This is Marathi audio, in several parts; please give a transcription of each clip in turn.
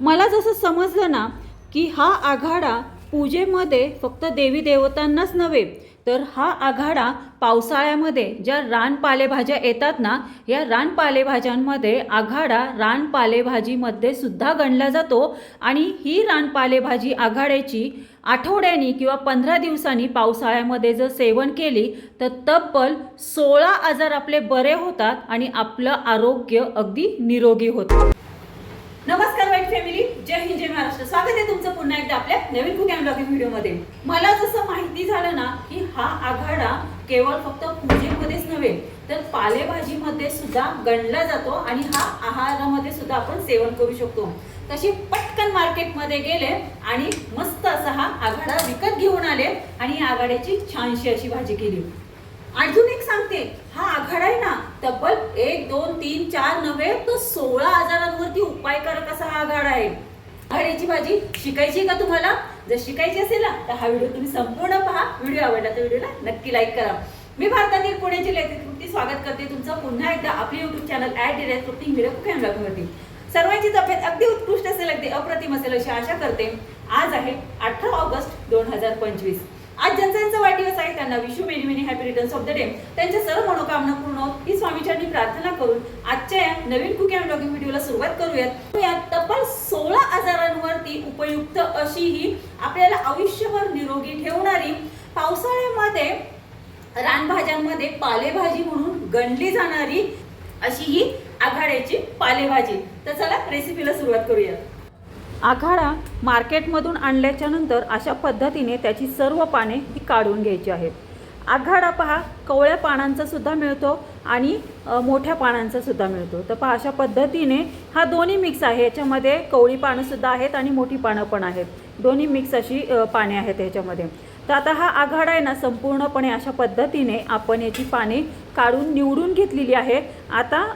मला जसं समजलं ना की हा आघाडा पूजेमध्ये फक्त देवी देवतांनाच नव्हे तर हा आघाडा पावसाळ्यामध्ये ज्या रान पालेभाज्या येतात ना या रान पालेभाज्यांमध्ये आघाडा रान पालेभाजीमध्ये सुद्धा गणला जातो. आणि ही रान पालेभाजी आघाड्याची आठवड्यानी किंवा पंधरा दिवसांनी पावसाळ्यामध्ये जर सेवन केली तर तब्बल सोळा आजार आपले बरे होतात आणि आपलं आरोग्य अगदी निरोगी होतं. नमस्कार! फॅमिली जय हिंद जय महाराष्ट्र. स्वागत आहे तुमचं पुन्हा एकदा आपल्या नवीन कुक अँड ब्लॉगिंग व्हिडिओमध्ये मला जसं माहिती झालं ना की हा आघाडा केवळ फक्त पूजेमध्येच नव्हे तर पालेभाजीमध्ये सुद्धा गणला जातो आणि हा आहारामध्ये सुद्धा आपण सेवन करू शकतो. तशी पटकन मार्केटमध्ये गेले आणि मस्त असा हा आघाडा विकत घेऊन आले आणि या आघाड्याची छानशी अशी भाजी केली. अजून एक सांगते. हा आघाडा आहे ना तब्बल एक दोन तीन चार नव्हे तर सोळा आजारांवरती उपायकारक असा हा आघाडा आहे. आघाड्याची भाजी शिकायची का तुम्हाला? जर शिकायची असेल ना तर हा व्हिडिओ तुम्ही संपूर्ण पहा. व्हिडिओ आवडला तर व्हिडिओला नक्की लाईक करा. मी भारतातील पुण्याची लेखक स्वागत करते तुमचं पुन्हा एकदा आपले YouTube channel add direct cooking mirror cooking ब्लॉगवरती सर्वांची तब्येत अगदी उत्कृष्ट असेल अगदी अप्रतिम असेल अशी आशा करते. आज आहे अठरा ऑगस्ट दोन हजार पंचवीस. आज ज्यांचा ज्यांचा वाढदिवस आहे. त्यांना wish you many many happy returns of the day त्यांच्या सर्व मनोकामना पूर्ण ही स्वामीचरणी प्रार्थना करून आजच्या या नवीन कुकी अँड ब्लॉगिंग व्हिडिओला सुरुवात करूयात. या तब्बल सोळा आजारांवरती उपयुक्त अशी ही आपल्याला आयुष्यभर निरोगी ठेवणारी पावसाळ्यामध्ये रानभाज्यांमध्ये पालेभाजी म्हणून गणली जाणारी अशी ही आघाड्याची पालेभाजी. तर चला रेसिपीला सुरुवात करूयात. आघाडा मार्केटमधून आणल्याच्या नंतर अशा पद्धतीने त्याची सर्व पाने ही काढून घ्यायची आहेत. आघाडा पहा कवळ्या पानांचा सुद्धा मिळतो आणि मोठ्या पानांचा सुद्धा मिळतो. तर पहा अशा पद्धतीने हा दोन्ही मिक्स आहे. याच्यामध्ये कवळी पानं सुद्धा आहेत आणि मोठी पानं पण आहेत. दोन्ही मिक्स अशी पाने आहेत ह्याच्यामध्ये तर आता हा आघाडा आहे ना संपूर्णपणे अशा पद्धतीने आपण याची पाने काढून निवडून घेतलेली आहे. आता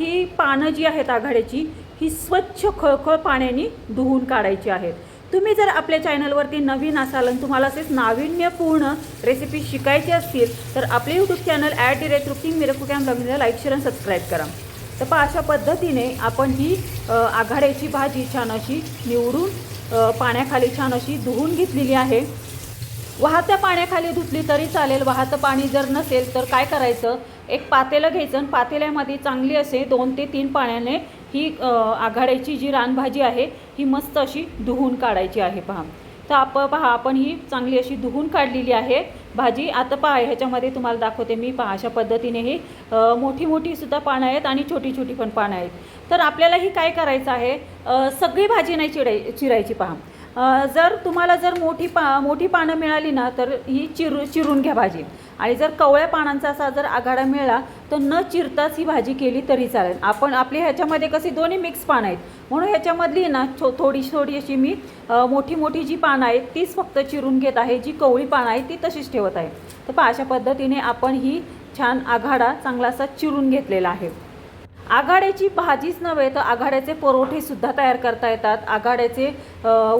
ही पानं जी आहेत आघाड्याची ही स्वच्छ खळखळ पाण्याने धुवून काढायची आहेत. तुम्ही जर आपल्या चॅनलवरती नवीन असाल आणि तुम्हाला असेच नाविन्यपूर्ण रेसिपी शिकायची असतील तर आपले YouTube channel at the rate रुकिंग मिरकू कॅम ब्लॉगिंगला लाईक शेअर आणि सबस्क्राईब करा. तर पहा अशा पद्धतीने आपण ही आघाड्याची भाजी छान अशी निवडून पाण्याखाली छान अशी धुवून घेतलेली आहे. वाहत्या पाण्याखाली धुतली तरी चालेल वाहतं पाणी जर नसेल तर काय करायचं? एक पातेलं घ्यायचं आणि पातेल्यामध्ये चांगली असे दोन ते तीन पाण्याने ही आघाड्याची जी रानभाजी आहे ही मस्त अशी धुवून काढायची आहे पहा. तर आप पहा आपण ही चांगली अशी धुवून काढलेली आहे. भाजी आता पहा ह्याच्यामध्ये तुम्हाला दाखवते मी पहा अशा पद्धतीने ही मोठी मोठी सुद्धा पानं आहेत आणि छोटी छोटी पण पानं आहेत. तर आपल्याला ही काय करायचं आहे? सगळी भाजी नाही चिराय चिरायची पहा. जर तुम्हाला जर मोठी पा मोठी पानं मिळाली ना तर ही चिरू चिरून घ्या भाजी. आणि जर कवळ्या पानांचा असा जर आघाडा मिळाला तर न चिरताच ही भाजी केली तरी चालेल. आपण आपली ह्याच्यामध्ये कशी दोन्ही मिक्स पानं आहेत. म्हणून ह्याच्यामधली ना छो थोडी थोडी अशी मी मोठी मोठी जी पानं आहेत तीच फक्त चिरून घेत आहे. जी कवळी पानं आहेत ती तशीच ठेवत आहे. तर पहा अशा पद्धतीने आपण ही छान आघाडा चांगला असा चिरून घेतलेला आहे. आघाड्याची भाजीच नव्हे तर आघाड्याचे परोठेसुद्धा तयार करता येतात आघाड्याचे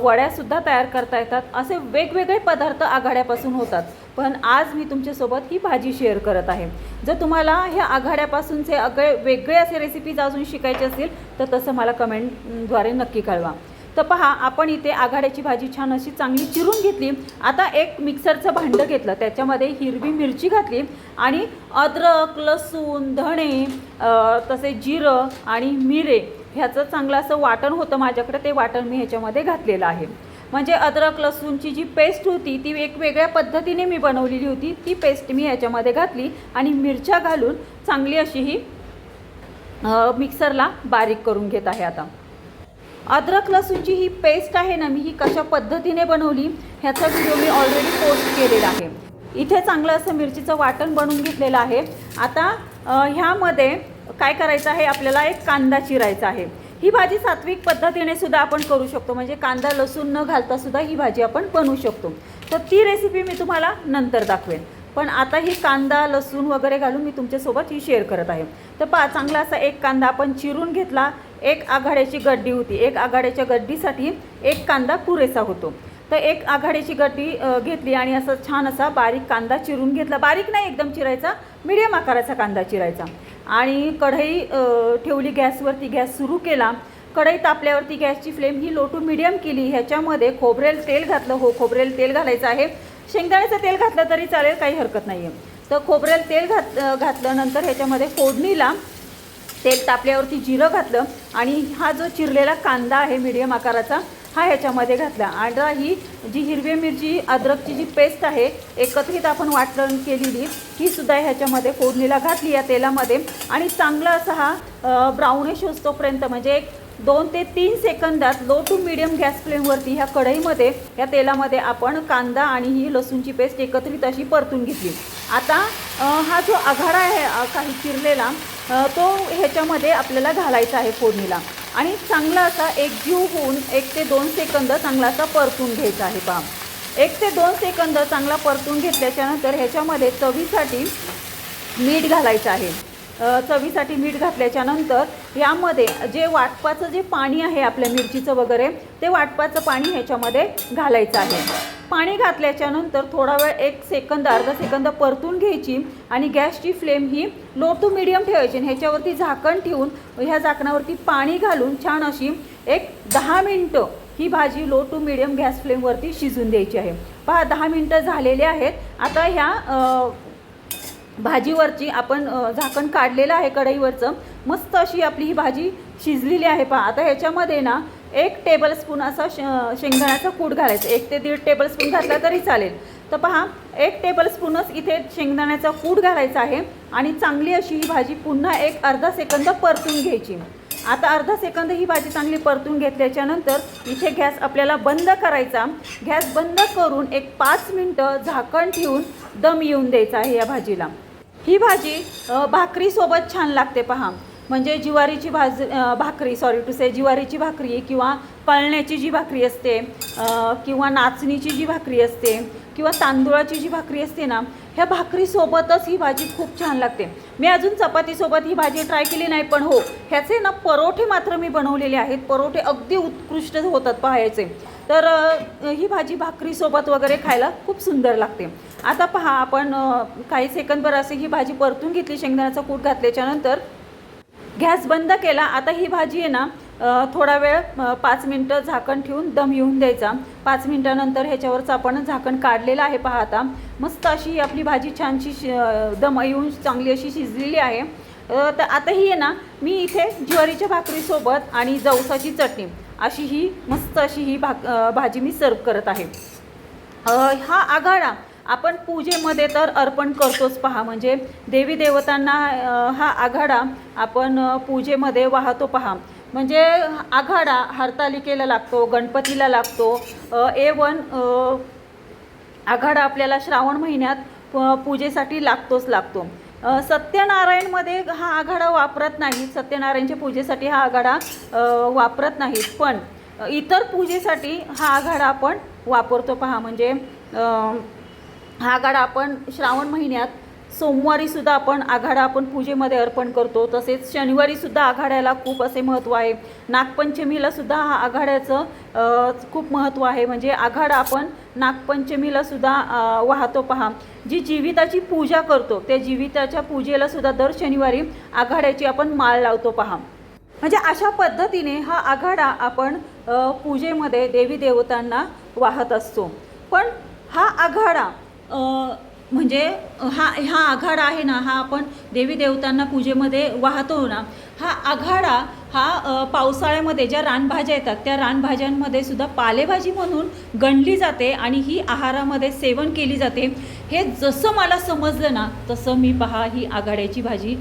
वड्यासुद्धा तयार करता येतात असे वेगवेगळे पदार्थ आघाड्यापासून होतात. पण आज मी तुमच्यासोबत ही भाजी शेअर करत आहे. जर तुम्हाला ह्या आघाड्यापासूनचे अगळे वेगळे असे रेसिपीज अजून शिकायचे असतील तर तसं मला कमेंटद्वारे नक्की कळवा. तर पहा आपण इथे आघाड्याची भाजी छान अशी चांगली चिरून घेतली. आता एक मिक्सरचं भांडं घेतलं. त्याच्यामध्ये हिरवी मिरची घातली आणि अद्रक लसूण धणे तसे जिरं आणि मिरे ह्याचं चांगलं असं वाटण होतं माझ्याकडे. ते वाटण मी ह्याच्यामध्ये घातलेलं आहे. म्हणजे अद्रक लसूणची जी पेस्ट होती ती एक वेगळ्या पद्धतीने मी बनवलेली होती. ती पेस्ट मी ह्याच्यामध्ये घातली आणि मिरच्या घालून चांगली अशी ही मिक्सरला बारीक करून घेत आहे आता. अद्रक लसूणची ही पेस्ट आहे ना मी ही कशा पद्धतीने बनवली ह्याचा व्हिडिओ मी ऑलरेडी पोस्ट केलेला आहे. इथे चांगलं असं मिरचीचं वाटण बनवून घेतलेलं आहे. आता ह्यामध्ये काय करायचं आहे आपल्याला एक कांदा चिरायचा आहे. ही भाजी सात्विक पद्धतीने सुद्धा आपण करू शकतो म्हणजे कांदा लसूण न घालता सुद्धा ही भाजी आपण बनवू शकतो. तर ती रेसिपी मी तुम्हाला नंतर दाखवेन. पण आता ही कांदा लसूण वगैरे घालून मी तुमच्यासोबत ही शेअर करत आहे. तर पा चांगला असा एक कांदा आपण चिरून घेतला. एक आघाड्याची गड्डी होती. एक आघाड्याच्या गड्डीसाठी एक कांदा पुरेसा होतो. तर एक आघाडीची गड्डी घेतली आणि असं छान असा बारीक कांदा चिरून घेतला. बारीक नाही एकदम चिरायचा. मिडियम आकाराचा कांदा चिरायचा. आणि कढई ठेवली गॅसवरती. गॅस सुरू केला. कढई तापल्यावरती गॅसची फ्लेम ही लो टू मिडियम केली. ह्याच्यामध्ये खोबरेल तेल घातलं. हो खोबरेल तेल घालायचं आहे. शेंगदाण्याचं तेल घातलं तरी चालेल काही हरकत नाही आहे तर खोबरेल तेल घात घातल्यानंतर ह्याच्यामध्ये फोडणीला तेल तापल्यावरती जिरं घातलं आणि हा जो चिरलेला कांदा आहे मीडियम आकाराचा हा ह्याच्यामध्ये घातला. आडा ही जी हिरवी मिरची अद्रकची जी पेस्ट आहे एकत्रित आपण वाटण केलेली ही सुद्धा ह्याच्यामध्ये फोडणीला घातली या तेलामध्ये. आणि चांगला असा हा ब्राउनिश असतोपर्यंत म्हणजे एक दोन ते तीन सेकंदात लो टू मिडियम गॅस फ्लेमवरती ह्या कढईमध्ये या तेलामध्ये आपण कांदा आणि ही लसूणची पेस्ट एकत्रित अशी परतून घेतली. आता हा जो आघाडा आहे काही चिरलेला तो ह्याच्यामध्ये आपल्याला घालायचा आहे फोडणीला. आणि चांगला असा एक जीव होऊन एक ते दोन सेकंद चांगला असा परतून घ्यायचा आहे पहा. एक ते दोन सेकंद चांगला परतून घेतल्याच्यानंतर ह्याच्यामध्ये चवीसाठी मीठ घालायचं आहे. चवीसाठी मीठ घातल्याच्यानंतर यामध्ये जे वाटपाचं जे पाणी आहे आपल्या मिरचीचं वगैरे ते वाटपाचं पाणी ह्याच्यामध्ये घालायचं आहे. पाणी घातल्याच्यानंतर थोडा वेळ एक सेकंद अर्धा सेकंद परतून घ्यायची आणि गॅसची फ्लेम ही लो टू मिडियम ठेवायची आणि ह्याच्यावरती झाकण ठेवून ह्या झाकणावरती पाणी घालून छान अशी एक दहा मिनटं ही भाजी लो टू मिडियम गॅस फ्लेमवरती शिजून द्यायची आहे. पहा दहा मिनटं झालेले आहेत. आता ह्या भाजीवरची आपण झाकण काढलेलं आहे कढईवरचं. मस्त अशी आपली ही भाजी शिजलेली आहे. पहा आता ह्याच्यामध्ये ना एक टेबलस्पून असा श शेंगदाण्याचा कूट घालायचं. एक ते दीड टेबलस्पून घातला तरी चालेल. तर पहा एक टेबलस्पूनच इथे शेंगदाण्याचा कूट घालायचा आहे आणि चांगली अशी ही भाजी पुन्हा एक अर्धा सेकंद परतून घ्यायची. आता अर्धा सेकंद ही भाजी चांगली परतून घेतल्याच्यानंतर इथे गॅस आपल्याला बंद करायचा. गॅस बंद करून एक पाच मिनटं झाकण ठेवून दम येऊन द्यायचा आहे या भाजीला. ही भाजी भाकरीसोबत छान लागते पहा. म्हणजे ज्वारीची भाज भाकरी सॉरी टू से ज्वारीची भाकरी किंवा पळण्याची जी भाकरी असते किंवा नाचणीची जी भाकरी असते किंवा तांदूळाची जी भाकरी असते ना ह्या भाकरीसोबतच ही भाजी खूप छान लागते. मी अजून चपातीसोबत ही भाजी ट्राय केली नाही पण हो ह्याचे ना परोठे मात्र मी बनवलेले आहेत. परोठे अगदी उत्कृष्ट होतात पाहायचे. तर ही भाजी भाकरीसोबत वगैरे खायला खूप सुंदर लागते. आता पहा आपण काही सेकंदभर असे ही भाजी परतून घेतली शेंगदाण्याचा कूट घातल्याच्यानंतर गॅस बंद केला आता ही भाजी आहे ना थोडा वेळ पाच मिनटं झाकण ठेवून दम येऊन द्यायचा. पाच मिनटानंतर ह्याच्यावरचं आपण झाकण काढलेलं आहे पहा आता. मस्त अशी आपली भाजी छानशी शि दम येऊन चांगली अशी शिजलेली आहे. तर आताही आहे ना मी इथे ज्वारीच्या भाकरीसोबत आणि जवसाची चटणी अशी ही मस्त अशी ही भाक भाजी मी सर्व करत आहे. हा आघाडा आपण पूजेमध्ये तर अर्पण करतोच पहा. म्हणजे देवी देवतांना हा आघाडा आपण पूजेमध्ये वाहतो पहा. म्हणजे आघाडा हरतालिकेला लागतो गणपतीला लागतो. ए वन आघाडा आपल्याला श्रावण महिन्यात पूजेसाठी लागतोच लागतो. सत्यनारायणमध्ये हा आघाडा वापरत नाही सत्यनारायणच्या पूजेसाठी हा आघाडा वापरत नाहीत. पण इतर पूजेसाठी हा आघाडा आपण वापरतो पहा. म्हणजे हा आघाडा आपण श्रावण महिन्यात सोमवारीसुद्धा आपण आघाडा आपण पूजेमध्ये अर्पण करतो. तसेच शनिवारीसुद्धा आघाड्याला खूप असे महत्त्व आहे. नागपंचमीलासुद्धा हा आघाड्याचं खूप महत्त्व आहे. म्हणजे आघाडा आपण नागपंचमीलासुद्धा वाहतो पहा. जी जीविताची पूजा करतो त्या जीविताच्या पूजेलासुद्धा दर शनिवारी आघाड्याची आपण माळ लावतो पहा. म्हणजे अशा पद्धतीने हा आघाडा आपण पूजेमध्ये देवी देवतांना वाहत असतो. पण हा आघाडा म्हणजे हा हा आघाडा आहे ना हा आपण देवी देवतांना पूजेमध्ये वाहतो ना हा आघाडा हा पावसाळ्यामध्ये ज्या रानभाज्या येतात त्या रानभाज्यांमध्ये सुद्धा पालेभाजी म्हणून गणली जाते आणि ही आहारामध्ये सेवन केली जाते. हे जसं मला समजलं ना तसं मी पहा ही आघाड्याची भाजी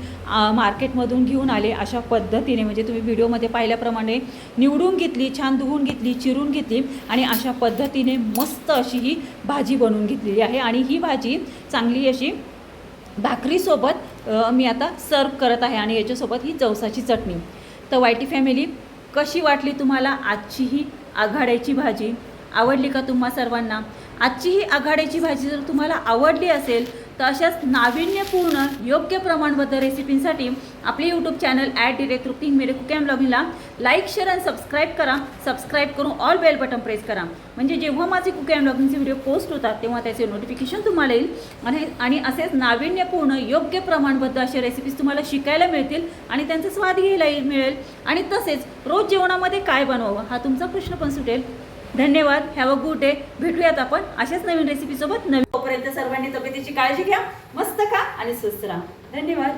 मार्केटमधून घेऊन आले अशा पद्धतीने. म्हणजे तुम्ही व्हिडिओमध्ये पाहिल्याप्रमाणे निवडून घेतली छान धुवून घेतली चिरून घेतली आणि अशा पद्धतीने मस्त अशी ही भाजी बनवून घेतलेली आहे. आणि ही भाजी चांगली अशी भाकरीसोबत मी आता सर्व करत आहे आणि याच्यासोबत ही जवसाची चटणी. तर वायटी फॅमिली कशी वाटली तुम्हाला आजची ही आघाड्याची भाजी? आवडली का तुम्हा सर्वांना? आजची ही आघाड्याची भाजी जर तुम्हाला आवडली असेल तर अशाच नाविन्यपूर्ण योग्य प्रमाणबद्ध रेसिपींसाठी आपले YouTube channel at direct cooking मेरे कुकॅम अँड ब्लॉगिंगला लाईक शेअर आणि सबस्क्राईब करा. सबस्क्राईब करून ऑल बेल बटन प्रेस करा. म्हणजे जेव्हा माझे कुकॅम अँड ब्लॉगिंगचे व्हिडिओ पोस्ट होतात तेव्हा त्याचे नोटिफिकेशन तुम्हाला येईल. आणि आणि असेच नाविन्यपूर्ण योग्य प्रमाणबद्ध असे रेसिपीज तुम्हाला शिकायला मिळतील आणि त्यांचा स्वाद घ्यायला मिळेल. आणि तसेच रोज जेवणामध्ये काय बनवावं हा तुमचा प्रश्न पण सुटेल. धन्यवाद. हॅव अ गुड डे भेटूयात आपण. अशाच नवीन रेसिपीसोबत नवीन तोपर्यंत सर्वांनी तब्येतीची काळजी घ्या. मस्त खा आणि स्वस्त राहा. धन्यवाद.